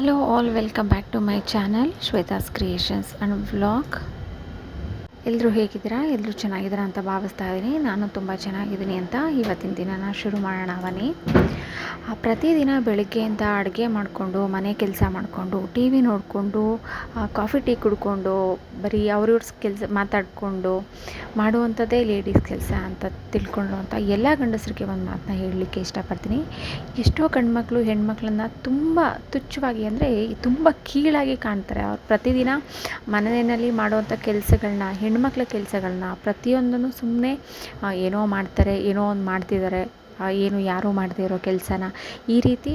Hello all welcome back to my channel Shwetha's creations and vlog ಎಲ್ಲರೂ ಹೇಗಿದ್ದೀರಾ? ಎಲ್ಲರೂ ಚೆನ್ನಾಗಿದ್ದೀರಾ ಅಂತ ಭಾವಿಸ್ತಾ ಇದ್ದೀನಿ. ನಾನು ತುಂಬ ಚೆನ್ನಾಗಿದ್ದೀನಿ ಅಂತ. ಇವತ್ತಿನ ದಿನನ ಶುರು ಮಾಡೋಣ, ಬನ್ನಿ. ಪ್ರತಿದಿನ ಬೆಳಗ್ಗೆಯಿಂದ ಅಡುಗೆ ಮಾಡಿಕೊಂಡು, ಮನೆ ಕೆಲಸ ಮಾಡಿಕೊಂಡು ಟಿ ವಿ ನೋಡಿಕೊಂಡು ಕಾಫಿ ಟೀ ಕುಡ್ಕೊಂಡು, ಬರೀ ಅವ್ರಿವ್ರ ಕೆಲಸ ಮಾತಾಡಿಕೊಂಡು ಮಾಡುವಂಥದ್ದೇ ಲೇಡೀಸ್ ಕೆಲಸ ಅಂತ ತಿಳ್ಕೊಳ್ಳುವಂಥ ಎಲ್ಲ ಗಂಡಸರಿಗೆ ಒಂದು ಮಾತನ್ನ ಹೇಳಲಿಕ್ಕೆ ಇಷ್ಟಪಡ್ತೀನಿ. ಎಷ್ಟೋ ಗಂಡ್ಮಕ್ಳು, ಹೆಣ್ಮಕ್ಳನ್ನ ತುಂಬ ತುಚ್ಛವಾಗಿ ಅಂದರೆ ತುಂಬ ಕೀಳಾಗಿ ಕಾಣ್ತಾರೆ. ಅವ್ರು ಪ್ರತಿದಿನ ಮನೆಯಲ್ಲಿ ಮಾಡುವಂಥ ಕೆಲಸಗಳನ್ನ ಹೆಣ್ಮಕ್ಳ ಕೆಲಸಗಳನ್ನ ಪ್ರತಿಯೊಂದನ್ನು ಸುಮ್ಮನೆ ಏನೋ ಮಾಡ್ತಾರೆ, ಏನೋ ಒಂದು ಮಾಡ್ತಿದ್ದಾರೆ ಏನು ಯಾರೂ ಮಾಡದೇ ಇರೋ ಕೆಲಸನ ಈ ರೀತಿ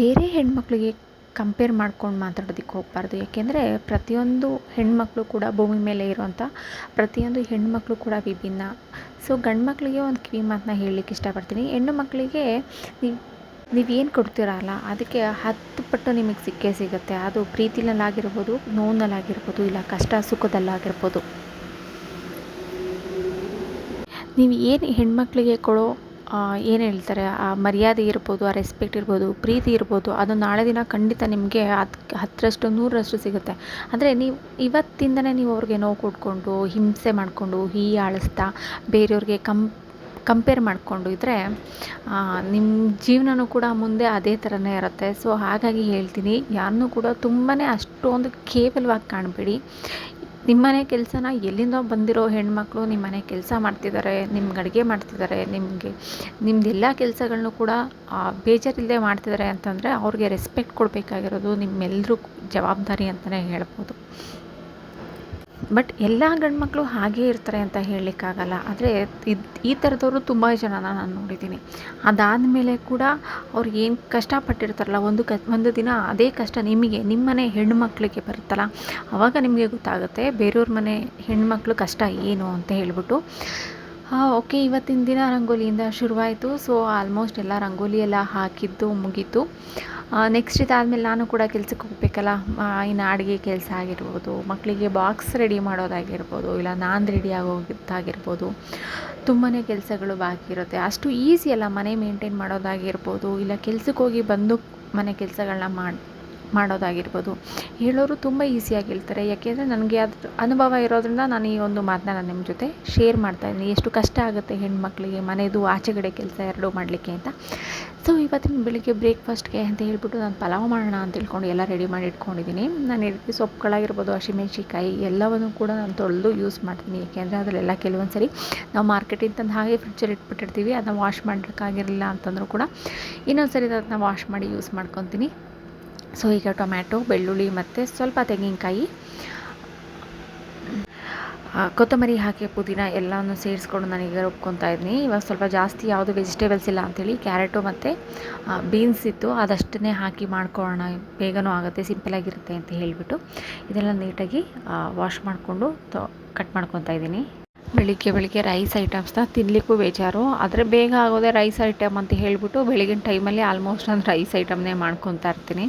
ಬೇರೆ ಹೆಣ್ಮಕ್ಳಿಗೆ ಕಂಪೇರ್ ಮಾಡ್ಕೊಂಡು ಮಾತಾಡೋದಕ್ಕೆ ಹೋಗಬಾರ್ದು. ಯಾಕೆಂದರೆ ಪ್ರತಿಯೊಂದು ಹೆಣ್ಮಕ್ಳು ಕೂಡ ಭೂಮಿ ಮೇಲೆ ಇರುವಂಥ ಪ್ರತಿಯೊಂದು ಹೆಣ್ಮಕ್ಳು ಕೂಡ ವಿಭಿನ್ನ. ಸೊ ಗಂಡು ಮಕ್ಕಳಿಗೆ ಒಂದು ಕಿವಿ ಮಾತನ್ನ ಹೇಳಲಿಕ್ಕೆ ಇಷ್ಟಪಡ್ತೀನಿ. ಹೆಣ್ಣು ಮಕ್ಕಳಿಗೆ ನೀವು ನೀವೇನು ಕೊಡ್ತೀರಲ್ಲ, ಅದಕ್ಕೆ ಹತ್ತು ಪಟ್ಟು ನಿಮಗೆ ಸಿಕ್ಕೇ ಸಿಗುತ್ತೆ. ಅದು ಪ್ರೀತಿನಲ್ಲಾಗಿರ್ಬೋದು, ನೋವಿನಲ್ಲಾಗಿರ್ಬೋದು, ಇಲ್ಲ ಕಷ್ಟ ಸುಖದಲ್ಲಾಗಿರ್ಬೋದು. ನೀವು ಏನು ಹೆಣ್ಮಕ್ಳಿಗೆ ಕೊಡೋ ಏನು ಹೇಳ್ತಾರೆ, ಆ, ಮರ್ಯಾದೆ ಇರ್ಬೋದು, ಆ ರೆಸ್ಪೆಕ್ಟ್ ಇರ್ಬೋದು, ಪ್ರೀತಿ ಇರ್ಬೋದು, ಅದು ನಾಳೆ ದಿನ ಖಂಡಿತ ನಿಮಗೆ ಹತ್ತು ಹತ್ತರಷ್ಟು, ನೂರರಷ್ಟು ಸಿಗುತ್ತೆ. ಅಂದರೆ ನೀವು ಇವತ್ತಿಂದನೇ ನೀವು ಅವ್ರಿಗೆ ನೋವು ಕೊಟ್ಕೊಂಡು ಹಿಂಸೆ ಮಾಡಿಕೊಂಡು ಹೀಯಾಳಿಸ್ತಾ ಬೇರೆಯವ್ರಿಗೆ ಕಂ ಕಂಪೇರ್ ಮಾಡಿಕೊಂಡು ಇದ್ದರೆ ನಿಮ್ಮ ಜೀವನನೂ ಕೂಡ ಮುಂದೆ ಅದೇ ಥರನೇ ಇರುತ್ತೆ. ಸೊ ಹಾಗಾಗಿ ಹೇಳ್ತೀನಿ ಯಾರನ್ನೂ ಕೂಡ ತುಂಬಾ ಅಷ್ಟೊಂದು ಕೇವಲವಾಗಿ ಕಾಣಬೇಡಿ. ನಿಮ್ಮನೆ ಕೆಲಸನ ಎಲ್ಲಿಂದೋ ಬಂದಿರೋ ಹೆಣ್ಮಕ್ಳು ನಿಮ್ಮನೆ ಕೆಲಸ ಮಾಡ್ತಿದ್ದಾರೆ, ನಿಮ್ಗೆ ಅಡುಗೆ ಮಾಡ್ತಿದ್ದಾರೆ, ನಿಮಗೆ ನಿಮ್ಮದೆಲ್ಲ ಕೆಲಸಗಳ್ನೂ ಕೂಡ ಬೇಜಾರಿಲ್ಲದೆ ಮಾಡ್ತಿದ್ದಾರೆ ಅಂತಂದರೆ ಅವ್ರಿಗೆ ರೆಸ್ಪೆಕ್ಟ್ ಕೊಡಬೇಕಾಗಿರೋದು ನಿಮ್ಮೆಲ್ಲರೂ ಜವಾಬ್ದಾರಿ ಅಂತಲೇ ಹೇಳ್ಬೋದು. ಬಟ್ ಎಲ್ಲ ಗಂಡ್ಮಕ್ಳು ಹಾಗೇ ಇರ್ತಾರೆ ಅಂತ ಹೇಳಲಿಕ್ಕಾಗಲ್ಲ. ಆದರೆ ಇದು ಈ ಥರದವರು ತುಂಬ ಜನನ ನಾನು ನೋಡಿದ್ದೀನಿ. ಅದಾದಮೇಲೆ ಕೂಡ ಅವ್ರು ಏನು ಕಷ್ಟಪಟ್ಟಿರ್ತಾರಲ್ಲ, ಒಂದು ಕ, ಒಂದು ದಿನ ಅದೇ ಕಷ್ಟ ನಿಮಗೆ ನಿಮ್ಮನೆ ಮಕ್ಕಳಿಗೆ ಬರುತ್ತಲ್ಲ ಆವಾಗ ನಿಮಗೆ ಗೊತ್ತಾಗುತ್ತೆ ಬೇರೆಯವ್ರ ಮನೆ ಹೆಣ್ಮಕ್ಳು ಕಷ್ಟ ಏನು ಅಂತ ಹೇಳಿಬಿಟ್ಟು. ಹಾಂ, ಓಕೆ, ಇವತ್ತಿನ ದಿನ ರಂಗೋಲಿಯಿಂದ ಶುರುವಾಯಿತು. ಸೊ, ಆಲ್ಮೋಸ್ಟ್ ಎಲ್ಲ ರಂಗೋಲಿ ಎಲ್ಲ ಹಾಕಿದ್ದು ಮುಗೀತು. ನೆಕ್ಸ್ಟ್ ಇದಾದಮೇಲೆ ನಾನು ಕೂಡ ಕೆಲ್ಸಕ್ಕೆ ಹೋಗಬೇಕಲ್ಲ ಇನ್ನು ಅಡುಗೆ ಕೆಲಸ ಆಗಿರ್ಬೋದು ಮಕ್ಕಳಿಗೆ ಬಾಕ್ಸ್ ರೆಡಿ ಮಾಡೋದಾಗಿರ್ಬೋದು, ಇಲ್ಲ ನಾನು ರೆಡಿ ಆಗೋದಾಗಿರ್ಬೋದು ತುಂಬಾ ಕೆಲಸಗಳು ಬಾಕಿ ಇರುತ್ತೆ. ಅಷ್ಟು ಈಸಿ ಅಲ್ಲ ಮನೆ ಮೇಂಟೈನ್ ಮಾಡೋದಾಗಿರ್ಬೋದು, ಇಲ್ಲ ಕೆಲಸಕ್ಕೆ ಹೋಗಿ ಬಂದು ಮನೆ ಕೆಲಸಗಳನ್ನ ಮಾಡಿ ಮಾಡೋದಾಗಿರ್ಬೋದು. ಹೇಳೋರು ತುಂಬ ಈಸಿಯಾಗಿ ಹೇಳ್ತಾರೆ. ಯಾಕೆಂದರೆ ನನಗೆ ಅದು ಅನುಭವ ಇರೋದ್ರಿಂದ ನಾನು ಈ ಒಂದು ಮಾತನ್ನ ನಾನು ನಿಮ್ಮ ಜೊತೆ ಶೇರ್ ಮಾಡ್ತಾ ಇದ್ದೀನಿ. ಎಷ್ಟು ಕಷ್ಟ ಆಗುತ್ತೆ ಹೆಣ್ಮಕ್ಳಿಗೆ ಮನೆಯದು ಆಚೆಗಡೆ ಕೆಲಸ ಎರಡೂ ಮಾಡಲಿಕ್ಕೆ ಅಂತ. ಸೊ ಇವತ್ತಿನ ಬೆಳಿಗ್ಗೆ ಬ್ರೇಕ್ಫಾಸ್ಟ್ಗೆ ಅಂತ ಹೇಳ್ಬಿಟ್ಟು ನಾನು ಪಲಾವ್ ಮಾಡೋಣ ಅಂತ ತಿಳ್ಕೊಂಡು ಎಲ್ಲ ರೆಡಿ ಮಾಡಿ ಇಟ್ಕೊಂಡಿದ್ದೀನಿ. ನಾನು ಈ ರೀತಿ ಸೊಪ್ಪುಗಳಾಗಿರ್ಬೋದು ಹಸಿಮೆಣ್ಸಿಕಾಯಿ ಎಲ್ಲವನ್ನು ಕೂಡ ನಾನು ತೊಳೆದು ಯೂಸ್ ಮಾಡ್ತೀನಿ. ಏಕೆಂದರೆ ಅದರಲ್ಲೆಲ್ಲ ಕೆಲವೊಂದು ಸರಿ ನಾವು ಮಾರ್ಕೆಟಿಂದ ತಂದು ಹಾಗೆ ಫ್ರಿಡ್ಜಲ್ಲಿ ಇಟ್ಬಿಟ್ಟಿರ್ತೀವಿ. ಅದನ್ನ ವಾಶ್ ಮಾಡೋಕ್ಕಾಗಿರಲಿಲ್ಲ ಅಂತಂದರೂ ಕೂಡ ಇನ್ನೊಂದು ಸರಿ ಅದನ್ನ ವಾಶ್ ಮಾಡಿ ಯೂಸ್ ಮಾಡ್ಕೊತೀನಿ. ಸೊ, ಈಗ ಟೊಮ್ಯಾಟೊ, ಬೆಳ್ಳುಳ್ಳಿ ಮತ್ತು ಸ್ವಲ್ಪ ತೆಂಗಿನಕಾಯಿ ಕೊತ್ತಂಬರಿ ಹಾಕಿ ಪುದೀನ ಎಲ್ಲವನ್ನು ಸೇರಿಸ್ಕೊಂಡು ನಾನೀಗ ರುಬ್ಕೊತಾ ಇದ್ದೀನಿ ಇವಾಗ ಸ್ವಲ್ಪ ಜಾಸ್ತಿ ಯಾವುದು ವೆಜಿಟೇಬಲ್ಸ್ ಇಲ್ಲ ಅಂಥೇಳಿ ಕ್ಯಾರೆಟು ಮತ್ತು ಬೀನ್ಸ್ ಇತ್ತು. ಅದಷ್ಟನ್ನೇ ಹಾಕಿ ಮಾಡ್ಕೊಳ್ಳೋಣ. ಬೇಗನೂ ಆಗುತ್ತೆ ಸಿಂಪಲಾಗಿರುತ್ತೆ ಅಂತ ಹೇಳಿಬಿಟ್ಟು ಇದೆಲ್ಲ ನೀಟಾಗಿ ವಾಶ್ ಮಾಡಿಕೊಂಡು ಕಟ್ ಮಾಡ್ಕೊತಾ ಇದ್ದೀನಿ. ಬೆಳಿಗ್ಗೆ ಬೆಳಿಗ್ಗೆ ರೈಸ್ ಐಟಮ್ಸ್ನ ತಿನ್ನಲಿಕ್ಕೂ ಬೇಜಾರು. ಆದರೆ ಬೇಗ ಆಗೋದೇ ರೈಸ್ ಐಟಮ್ ಅಂತ ಹೇಳಿಬಿಟ್ಟು ಬೆಳಗಿನ ಟೈಮಲ್ಲಿ ಆಲ್ಮೋಸ್ಟ್ ನಾನು ರೈಸ್ ಐಟಮ್ನೇ ಮಾಡ್ಕೊತಾ ಇರ್ತೀನಿ.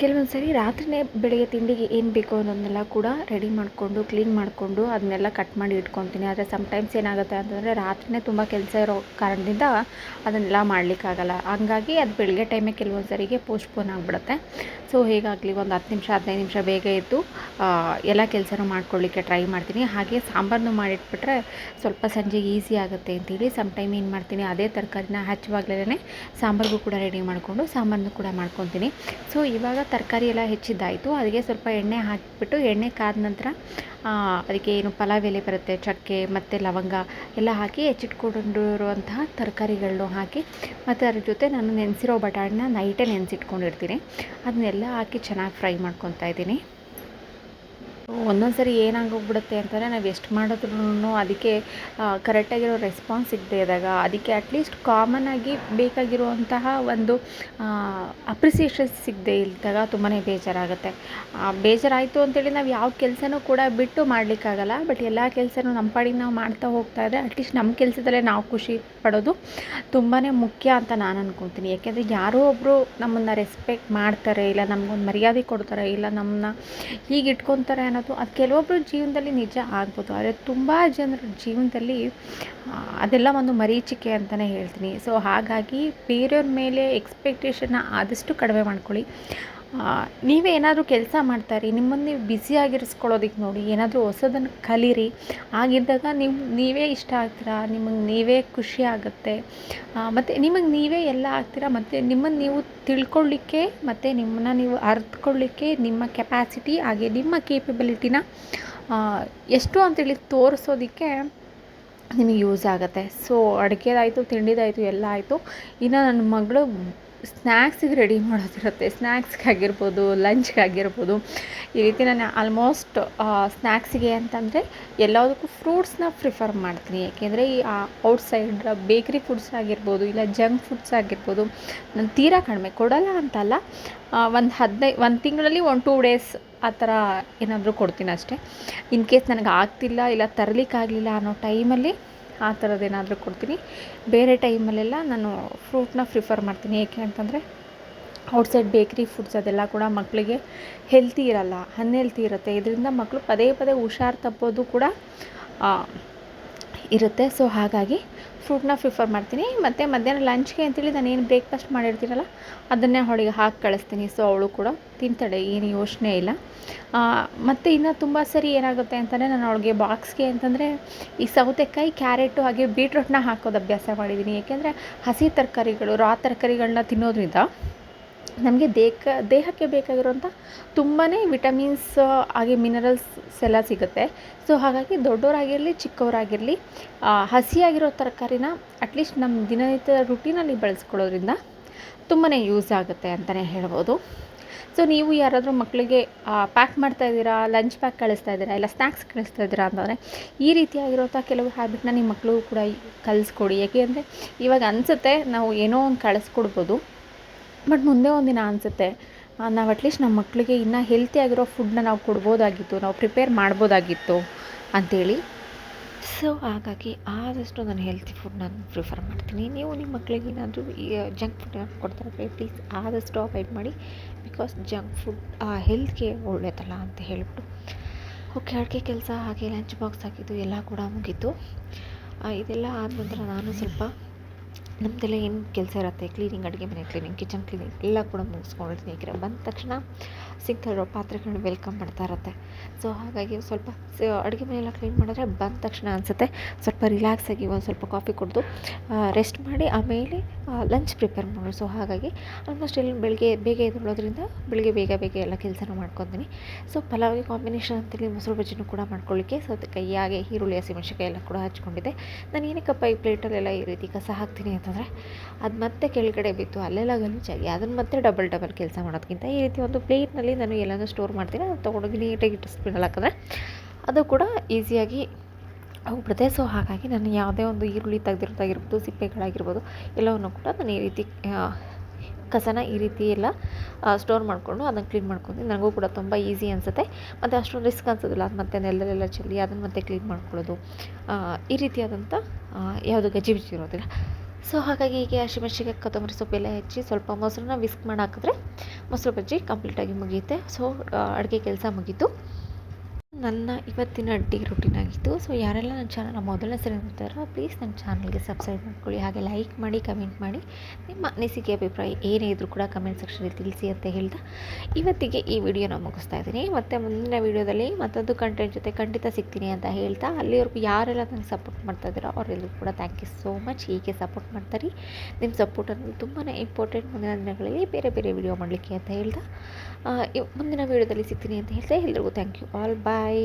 ಕೆಲವೊಂದು ಸರಿ ರಾತ್ರಿನೇ ಬೆಳಗ್ಗೆ ತಿಂಡಿಗೆ ಏನು ಬೇಕೋ ಅನ್ನೋದನ್ನೆಲ್ಲ ಕೂಡ ರೆಡಿ ಮಾಡಿಕೊಂಡು ಕ್ಲೀನ್ ಮಾಡಿಕೊಂಡು ಅದನ್ನೆಲ್ಲ ಕಟ್ ಮಾಡಿ ಇಟ್ಕೊತೀನಿ. ಆದರೆ ಸಮ್ಟೈಮ್ಸ್ ಏನಾಗುತ್ತೆ ಅಂತಂದರೆ ರಾತ್ರಿನೇ ತುಂಬ ಕೆಲಸ ಇರೋ ಕಾರಣದಿಂದ ಅದನ್ನೆಲ್ಲ ಮಾಡಲಿಕ್ಕಾಗಲ್ಲ ಹಂಗಾಗಿ ಅದು ಬೆಳಗ್ಗೆ ಟೈಮೇ ಕೆಲವೊಂದು ಸರಿಗೆ ಪೋಸ್ಟ್ಪೋನ್ ಆಗಿಬಿಡುತ್ತೆ. ಸೊ ಹೇಗಾಗಲಿ ಒಂದು ಹತ್ತು ನಿಮಿಷ, ಹದಿನೈದು ನಿಮಿಷ ಬೇಗ ಇದ್ದು ಎಲ್ಲ ಕೆಲಸನೂ ಮಾಡ್ಕೊಳ್ಳಿಕ್ಕೆ ಟ್ರೈ ಮಾಡ್ತೀನಿ. ಹಾಗೆ ಸಾಂಬಾರನ್ನು ಮಾಡಿಟ್ಬಿಟ್ರೆ ಸ್ವಲ್ಪ ಸಂಜೆಗೆ ಈಸಿ ಆಗುತ್ತೆ ಅಂತೇಳಿ ಸಮ್ ಟೈಮ್ ಏನು ಮಾಡ್ತೀನಿ, ಅದೇ ತರಕಾರಿನ ಹಚ್ಚುವಾಗಲೇ ಸಾಂಬಾರಿಗೂ ಕೂಡ ರೆಡಿ ಮಾಡಿಕೊಂಡು ಸಾಂಬಾರನ್ನು ಕೂಡ ಮಾಡ್ಕೊತೀನಿ. ಸೊ ಇವಾಗ ತರಕಾರಿ ಎಲ್ಲ ಹೆಚ್ಚಿದ್ದಾಯಿತು. ಅದಕ್ಕೆ ಸ್ವಲ್ಪ ಎಣ್ಣೆ ಹಾಕಿಬಿಟ್ಟು ಎಣ್ಣೆ ಕಾದ ನಂತರ ಅದಕ್ಕೆ ಏನು ಪಲಾವ್ ಎಲೆ ಬರುತ್ತೆ, ಚಕ್ಕೆ ಮತ್ತು ಲವಂಗ ಎಲ್ಲ ಹಾಕಿ ಹೆಚ್ಚಿಟ್ಕೊಂಡಿರುವಂತಹ ತರಕಾರಿಗಳನ್ನು ಹಾಕಿ ಮತ್ತು ಅದ್ರ ಜೊತೆ ನಾನು ನೆನೆಸಿರೋ ಬಟಾಣಿನ ನೈಟೇ ನೆನೆಸಿಟ್ಕೊಂಡಿರ್ತೀನಿ. ಅದನ್ನೆಲ್ಲ ಹಾಕಿ ಚೆನ್ನಾಗಿ ಫ್ರೈ ಮಾಡ್ಕೊತಾ ಇದ್ದೀನಿ. ಒಂದೊಂದು ಸರಿ ಏನಾಗೋಗ್ಬಿಡುತ್ತೆ ಅಂತಂದರೆ ನಾವು ಎಷ್ಟು ಮಾಡಿದ್ರೂ ಅದಕ್ಕೆ ಕರೆಕ್ಟಾಗಿರೋ ರೆಸ್ಪಾನ್ಸ್ ಸಿಗದೆ ಇದ್ದಾಗ, ಅದಕ್ಕೆ ಅಟ್ಲೀಸ್ಟ್ ಕಾಮನ್ ಆಗಿ ಬೇಕಾಗಿರುವಂತಹ ಒಂದು ಅಪ್ರಿಸಿಯೇಷನ್ ಸಿಗದೆ ಇದ್ದಾಗ ತುಂಬಾ ಬೇಜಾರಾಗುತ್ತೆ. ಬೇಜಾರಾಯಿತು ಅಂತೇಳಿ ನಾವು ಯಾವ ಕೆಲಸನೂ ಕೂಡ ಬಿಟ್ಟು ಮಾಡಲಿಕ್ಕಾಗಲ್ಲ ಬಟ್ ಎಲ್ಲ ಕೆಲಸನೂ ನಮ್ಮ ಪಾಡಿಗೆ ನಾವು ಮಾಡ್ತಾ ಹೋಗ್ತಾ ಇದ್ದರೆ ಅಟ್ಲೀಸ್ಟ್ ನಮ್ಮ ಕೆಲಸದಲ್ಲೇ ನಾವು ಖುಷಿ ಪಡೋದು ತುಂಬಾ ಮುಖ್ಯ ಅಂತ ನಾನು ಅನ್ಕೊತೀನಿ. ಯಾಕೆಂದರೆ ಯಾರೋ ಒಬ್ಬರು ನಮ್ಮನ್ನು ರೆಸ್ಪೆಕ್ಟ್ ಮಾಡ್ತಾರೆ, ಇಲ್ಲ ನಮಗೊಂದು ಮರ್ಯಾದೆ ಕೊಡ್ತಾರೆ, ಇಲ್ಲ ನಮ್ಮನ್ನ ಹೀಗೆ ಇಟ್ಕೊತಾರೆ ಅನ್ನೋದು ಅನ್ನೋದು ಅದು ಕೆಲವೊಬ್ಬರ ಜೀವನದಲ್ಲಿ ನಿಜ ಆಗ್ಬೋದು, ಆದರೆ ತುಂಬ ಜನರ ಜೀವನದಲ್ಲಿ ಅದೆಲ್ಲ ಒಂದು ಮರೀಚಿಕೆ ಅಂತಲೇ ಹೇಳ್ತೀನಿ. ಸೊ ಹಾಗಾಗಿ ಬೇರೆಯವ್ರ ಮೇಲೆ ಎಕ್ಸ್ಪೆಕ್ಟೇಷನ್ನ ಆದಷ್ಟು ಕಡಿಮೆ ಮಾಡ್ಕೊಳ್ಳಿ. ನೀವೇ ಏನಾದರೂ ಕೆಲಸ ಮಾಡ್ತಾರಿ, ನಿಮ್ಮನ್ನು ನೀವು ಬ್ಯುಸಿಯಾಗಿರಿಸ್ಕೊಳ್ಳೋದಕ್ಕೆ ನೋಡಿ, ಏನಾದರೂ ಹೊಸದನ್ನು ಕಲೀರಿ, ಆಗಿದ್ದಾಗ ನೀವು ನೀವೇ ಇಷ್ಟ ಆಗ್ತೀರಾ, ನಿಮಗೆ ನೀವೇ ಖುಷಿ ಆಗುತ್ತೆ ಮತ್ತು ನಿಮಗೆ ನೀವೇ ಎಲ್ಲ ಆಗ್ತೀರಾ, ಮತ್ತು ನಿಮ್ಮನ್ನು ನೀವು ತಿಳ್ಕೊಳ್ಳಿಕ್ಕೆ ಮತ್ತು ನಿಮ್ಮನ್ನು ನೀವು ಅರ್ಥಕೊಳ್ಳಿಕ್ಕೆ ನಿಮ್ಮ ಕೆಪ್ಯಾಸಿಟಿ ಹಾಗೆ ನಿಮ್ಮ ಕೇಪಬಿಲಿಟಿನ ಎಷ್ಟು ಅಂತೇಳಿ ತೋರಿಸೋದಕ್ಕೆ ನಿಮಗೆ ಯೂಸ್ ಆಗುತ್ತೆ. ಸೊ ಅಡುಗೆದಾಯಿತು, ತಿಂಡಿದಾಯಿತು, ಎಲ್ಲ ಆಯಿತು. ಇನ್ನು ನನ್ನ ಮಗಳು ಸ್ನ್ಯಾಕ್ಸಿಗೆ ರೆಡಿ ಮಾಡೋದಿರುತ್ತೆ. ಸ್ನ್ಯಾಕ್ಸ್ಗಾಗಿರ್ಬೋದು ಲಂಚ್ಗಾಗಿರ್ಬೋದು ಈ ರೀತಿ ನಾನು ಆಲ್ಮೋಸ್ಟ್ ಸ್ನ್ಯಾಕ್ಸಿಗೆ ಅಂತಂದರೆ ಎಲ್ಲದಕ್ಕೂ ಫ್ರೂಟ್ಸ್ನ ಪ್ರಿಫರ್ ಮಾಡ್ತೀನಿ. ಯಾಕೆಂದರೆ ಈ ಔಟ್ಸೈಡ್ ಬೇಕ್ರಿ ಫುಡ್ಸ್ ಆಗಿರ್ಬೋದು, ಇಲ್ಲ ಜಂಕ್ ಫುಡ್ಸ್ ಆಗಿರ್ಬೋದು, ನಾನು ತೀರಾ ಕಡಿಮೆ ಕೊಡಲ್ಲ ಅಂತಲ್ಲ. ಒಂದು ಹದಿನೈದು ಒಂದು ತಿಂಗಳಲ್ಲಿ ಒಂದು ಟೂ ಡೇಸ್ ಆ ಥರ ಏನಾದರೂ ಕೊಡ್ತೀನಿ ಅಷ್ಟೇ. ಇನ್ ಕೇಸ್ ನನಗೆ ಆಗ್ತಿಲ್ಲ, ಇಲ್ಲ ತರಲಿಕ್ಕಾಗಲಿಲ್ಲ ಅನ್ನೋ ಟೈಮಲ್ಲಿ ಆ ಥರದ್ದು ಏನಾದರೂ ಕೊಡ್ತೀನಿ. ಬೇರೆ ಟೈಮಲ್ಲೆಲ್ಲ ನಾನು ಫ್ರೂಟ್ನ ಪ್ರಿಫರ್ ಮಾಡ್ತೀನಿ. ಏಕೆ ಅಂತಂದರೆ ಔಟ್ಸೈಡ್ ಬೇಕ್ರಿ ಫುಡ್ಸ್ ಅದೆಲ್ಲ ಕೂಡ ಮಕ್ಕಳಿಗೆ ಹೆಲ್ತಿ ಇರಲ್ಲ, ಅನ್ಹೆಲ್ತಿ ಇರುತ್ತೆ. ಇದರಿಂದ ಮಕ್ಕಳು ಪದೇ ಪದೇ ಹುಷಾರು ತಪ್ಪೋದು ಕೂಡ ಇರುತ್ತೆ. ಸೊ ಹಾಗಾಗಿ ಫ್ರೂಟ್ನ ಪ್ರಿಫರ್ ಮಾಡ್ತೀನಿ. ಮತ್ತು ಮಧ್ಯಾಹ್ನ ಲಂಚ್ಗೆ ಅಂತೇಳಿ ನಾನು ಏನು ಬ್ರೇಕ್ಫಾಸ್ಟ್ ಮಾಡಿರ್ತೀರಲ್ಲ ಅದನ್ನೇ ಅವಳಿಗೆ ಹಾಕಿ ಕಳಿಸ್ತೀನಿ. ಸೊ ಅವಳು ಕೂಡ ತಿಂತಾಳೆ, ಏನು ಯೋಚನೆ ಇಲ್ಲ. ಮತ್ತು ಇನ್ನು ತುಂಬ ಸರಿ ಏನಾಗುತ್ತೆ ಅಂತಂದರೆ ನಾನು ಅವಳಿಗೆ ಬಾಕ್ಸ್ಗೆ ಅಂತಂದರೆ ಈ ಸೌತೆಕಾಯಿ ಕ್ಯಾರೆಟು ಹಾಗೆ ಬೀಟ್ರೂಟ್ನ ಹಾಕೋದು ಅಭ್ಯಾಸ ಮಾಡಿದ್ದೀನಿ. ಏಕೆಂದರೆ ಹಸಿ ತರಕಾರಿಗಳು ರಾ ತರಕಾರಿಗಳನ್ನ ತಿನ್ನೋದ್ರಿಂದ ನಮಗೆ ದೇಹ ದೇಹಕ್ಕೆ ಬೇಕಾಗಿರುವಂಥ ತುಂಬಾ ವಿಟಮಿನ್ಸ್ ಹಾಗೆ ಮಿನರಲ್ಸ್ ಎಲ್ಲ ಸಿಗುತ್ತೆ. ಸೊ ಹಾಗಾಗಿ ದೊಡ್ಡವರಾಗಿರಲಿ ಚಿಕ್ಕವರಾಗಿರಲಿ ಹಸಿಯಾಗಿರೋ ತರಕಾರಿನ ಅಟ್ಲೀಸ್ಟ್ ನಮ್ಮ ದಿನನಿತ್ಯದ ರುಟೀನಲ್ಲಿ ಬಳಸ್ಕೊಳ್ಳೋದ್ರಿಂದ ತುಂಬಾ ಯೂಸ್ ಆಗುತ್ತೆ ಅಂತಲೇ ಹೇಳ್ಬೋದು. ಸೊ ನೀವು ಯಾರಾದರೂ ಮಕ್ಕಳಿಗೆ ಪ್ಯಾಕ್ ಮಾಡ್ತಾ ಇದ್ದೀರಾ ಲಂಚ್ ಪ್ಯಾಕ್ ಕಳಿಸ್ತಾ ಇದ್ದೀರಾ, ಇಲ್ಲ ಸ್ನ್ಯಾಕ್ಸ್ ಕಳಿಸ್ತಾ ಇದ್ದೀರಾ ಅಂತಂದರೆ ಈ ರೀತಿಯಾಗಿರೋಂಥ ಕೆಲವು ಹ್ಯಾಬಿಟ್ನ ನಿಮ್ಮ ಮಕ್ಕಳು ಕೂಡ ಕಲಿಸ್ಕೊಡಿ. ಯಾಕೆ ಅಂದರೆ ಇವಾಗ ಅನಿಸುತ್ತೆ, ನಾವು ಏನೋ ಒಂದು ಕಳಿಸ್ಕೊಡ್ಬೋದು. ಬಟ್ ಮುಂದೆ ಒಂದಿನ ಅನಿಸುತ್ತೆ. ನಾವು ಅಟ್ಲೀಸ್ಟ್ ನಮ್ಮ ಮಕ್ಕಳಿಗೆ ಇನ್ನೂ ಹೆಲ್ತಿಯಾಗಿರೋ ಫುಡ್ನ ನಾವು ಕೊಡ್ಬೋದಾಗಿತ್ತು, ನಾವು ಪ್ರಿಪೇರ್ ಮಾಡ್ಬೋದಾಗಿತ್ತು ಅಂಥೇಳಿ ಸೊ ಹಾಗಾಗಿ ಆದಷ್ಟು ನಾನು ಹೆಲ್ತಿ ಫುಡ್ ನಾನು ಪ್ರಿಫರ್ ಮಾಡ್ತೀನಿ. ನೀವು ನಿಮ್ಮ ಮಕ್ಕಳಿಗೆ ಏನಾದರೂ ಜಂಕ್ ಫುಡ್ ಕೊಡ್ತಾ ಇದ್ದರೆ ಪ್ಲೀಸ್ ಆದಷ್ಟು ಅವಾಯ್ಡ್ ಮಾಡಿ ಬಿಕಾಸ್ ಜಂಕ್ ಫುಡ್ ಆ ಹೆಲ್ತ್ಗೆ ಒಳ್ಳೆಯದಲ್ಲ ಅಂತ ಹೇಳ್ಬಿಟ್ಟು. ಓಕೆ ಅಡುಗೆ ಕೆಲಸ ಹಾಗೆ ಲಂಚ್ ಬಾಕ್ಸ್ ಹಾಕಿದ್ದು ಎಲ್ಲ ಕೂಡ ಮುಗೀತು. ಇದೆಲ್ಲ ಆದ ನಂತರ ನಾನು ಸ್ವಲ್ಪ ನಮ್ಮದೆಲ್ಲ ಏನು ಕೆಲಸ ಇರುತ್ತೆ ಕ್ಲೀನಿಂಗ್ ಅಡುಗೆ ಮನೆ ಕ್ಲೀನಿಂಗ್ ಕಿಚನ್ ಕ್ಲೀನಿಂಗ್ ಎಲ್ಲ ಕೂಡ ಮುಗಿಸ್ಕೊಂಡಿರ್ತೀನಿ ಈಗ ಬಂದ ತಕ್ಷಣ ಸಿಗ್ತಾ ಪಾತ್ರೆಗಳನ್ನ ವೆಲ್ಕಮ್ ಮಾಡ್ತಾ ಇರುತ್ತೆ. ಸೊ ಹಾಗಾಗಿ ಸ್ವಲ್ಪ ಅಡುಗೆ ಮನೆಯೆಲ್ಲ ಕ್ಲೀನ್ ಮಾಡಿದ್ರೆ ಬಂದ ತಕ್ಷಣ ಅನಿಸುತ್ತೆ. ಸ್ವಲ್ಪ ರಿಲ್ಯಾಕ್ಸ್ ಆಗಿ ಒಂದು ಸ್ವಲ್ಪ ಕಾಫಿ ಕುಡಿದು ರೆಸ್ಟ್ ಮಾಡಿ ಆಮೇಲೆ ಲಂಚ್ ಪ್ರಿಪೇರ್ ಮಾಡೋದು. ಸೊ ಹಾಗಾಗಿ ಆಲ್ಮೋಸ್ಟ್ ಎಲ್ಲ ಬೆಳಗ್ಗೆ, ಬೇಗ ಎದ್ದೇಳೋದ್ರಿಂದ ಬೆಳಗ್ಗೆ ಬೇಗ ಬೇಗ ಎಲ್ಲ ಕೆಲಸನೂ ಮಾಡ್ಕೊತೀನಿ. ಸೊ ಪಲಾವಿಗೆ ಕಾಂಬಿನೇಷನ್ ಅಂತೇಳಿ ಮೊಸರು ಬಜ್ಜಿನೂ ಕೂಡ ಮಾಡ್ಕೊಳ್ಳಿಕ್ಕೆ. ಸೌತೆಕಾಯಿ ಕೈಯಾಗೆ ಈರುಳ್ಳಿ ಹಸಿಮೆಣಸಿಕಾಯಿ ಎಲ್ಲ ಕೂಡ ಹಚ್ಕೊಂಡಿದ್ದೆ. ನಾನು ಏನಕ್ಕಪ್ಪ ಈ ಪ್ಲೇಟಲ್ಲೆಲ್ಲ ಈ ರೀತಿ ಕಸ ಹಾಕ್ತೀನಿ ಅಂತಂದರೆ ಅದು ಮತ್ತೆ ಕೆಳಗಡೆ ಬಿತ್ತು. ಅಲ್ಲೆಲ್ಲ ಗಲೀಜಾಗಿ ಅದನ್ನು ಮತ್ತೆ ಡಬಲ್ ಡಬಲ್ ಕೆಲಸ ಮಾಡೋದಕ್ಕಿಂತ ಈ ರೀತಿ ಒಂದು ಪ್ಲೇಟ್ನಲ್ಲಿ ನಾನು ಎಲ್ಲನೂ ಸ್ಟೋರ್ ಮಾಡ್ತೀನಿ. ಅದು ತೊಗೊಂಡೋಗಿ ನೀಟಾಗಿ ಇಟ್ಟಿಸ್ಬಿಡಲ್ಲ ಹಾಕಿದ್ರೆ ಅದು ಕೂಡ ಈಸಿಯಾಗಿ ಹೋಗ್ಬಿಡುತ್ತೆ. ಸೊ ಹಾಗಾಗಿ ನಾನು ಯಾವುದೇ ಒಂದು ಈರುಳ್ಳಿ ತೆಗೆದಿರೋದಾಗಿರ್ಬೋದು ಸಿಪ್ಪೆಗಳಾಗಿರ್ಬೋದು, ಎಲ್ಲವನ್ನು ಕೂಡ ನಾನು ಈ ರೀತಿ ಕಸನ ಈ ರೀತಿ ಎಲ್ಲ ಸ್ಟೋರ್ ಮಾಡಿಕೊಂಡು ಅದನ್ನು ಕ್ಲೀನ್ ಮಾಡ್ಕೊಂಡು ನನಗೂ ಕೂಡ ತುಂಬ ಈಸಿ ಅನಿಸುತ್ತೆ. ಮತ್ತು ಅಷ್ಟೊಂದು ರಿಸ್ಕ್ ಅನ್ಸೋದಿಲ್ಲ. ಅದು ಮತ್ತೆ ನೆಲದಲ್ಲೆಲ್ಲ ಚೆಲ್ಲಿ ಅದನ್ನು ಮತ್ತೆ ಕ್ಲೀನ್ ಮಾಡ್ಕೊಳ್ಳೋದು. ಈ ರೀತಿಯಾದಂಥ ಯಾವುದು ಗಜ್ಜಿ ಗಜಿಬಿಜಿ ಇರೋದಿಲ್ಲ. ಸೊ ಹಾಗಾಗಿ ಹೀಗೆ ಹಸಿಮೆಣ್ಸಿಗೆ ಕೊತ್ತಂಬರಿ ಸೊಪ್ಪೆಲ್ಲ ಹೆಚ್ಚಿ ಸ್ವಲ್ಪ ಮೊಸರನ್ನ ವಿಸ್ಕ್ ಮಾಡಿ ಹಾಕಿದ್ರೆ ಮೊಸರು ಬಜ್ಜಿ ಕಂಪ್ಲೀಟಾಗಿ ಮುಗಿಯುತ್ತೆ. ಸೊ ಅಡುಗೆ ಕೆಲಸ ಮುಗೀತು. ನನ್ನ ಇವತ್ತಿನ ಡೇ ರುಟೀನ್ ಆಗಿತ್ತು. ಸೊ ಯಾರೆಲ್ಲ ನನ್ನ ಚಾನಲ್ನ ಮೊದಲನೇ ಸರಿ ನೋಡ್ತಾರೋ ಪ್ಲೀಸ್ ನನ್ನ ಚಾನಲ್ಗೆ ಸಬ್ಸ್ಕ್ರೈಬ್ ಮಾಡ್ಕೊಳ್ಳಿ. ಹಾಗೆ ಲೈಕ್ ಮಾಡಿ ಕಮೆಂಟ್ ಮಾಡಿ. ನಿಮ್ಮ ಅನಿಸಿಕೆ, ಅಭಿಪ್ರಾಯ ಏನೇ ಇದ್ರೂ ಕೂಡ ಕಮೆಂಟ್ ಸೆಕ್ಷನಲ್ಲಿ ತಿಳಿಸಿ ಅಂತ ಹೇಳ್ತಾ ಇವತ್ತಿಗೆ ಈ ವಿಡಿಯೋನ ಮುಗಿಸ್ತಾ ಇದ್ದೀನಿ. ಮತ್ತು ಮುಂದಿನ ವಿಡಿಯೋದಲ್ಲಿ ಮತ್ತೊಂದು ಕಂಟೆಂಟ್ ಜೊತೆ ಖಂಡಿತ ಸಿಗ್ತೀನಿ ಅಂತ ಹೇಳ್ತಾ, ಅಲ್ಲಿವರೆಗೂ ಯಾರೆಲ್ಲ ನನಗೆ ಸಪೋರ್ಟ್ ಮಾಡ್ತಾ ಇದ್ದೀರೋ ಅವರೆಲ್ಲರೂ ಕೂಡ ಥ್ಯಾಂಕ್ ಯು ಸೋ ಮಚ್ ಹೀಗೆ ಸಪೋರ್ಟ್ ಮಾಡ್ತಾರೆ ನಿಮ್ಮ ಸಪೋರ್ಟ್ ಅನ್ನೋದು ತುಂಬಾ ಇಂಪಾರ್ಟೆಂಟ್ ಮುಂದಿನ ದಿನಗಳಲ್ಲಿ ಬೇರೆ ಬೇರೆ ವಿಡಿಯೋ ಮಾಡಲಿಕ್ಕೆ ಅಂತ ಹೇಳ್ತಾ ಮುಂದಿನ ವೀಡಿಯೋದಲ್ಲಿ ಸಿಗ್ತೀನಿ ಅಂತ ಹೇಳ್ತಾ, ಎಲ್ರಿಗೂ ಥ್ಯಾಂಕ್ ಯು ಆಲ್ ಬಾಯ್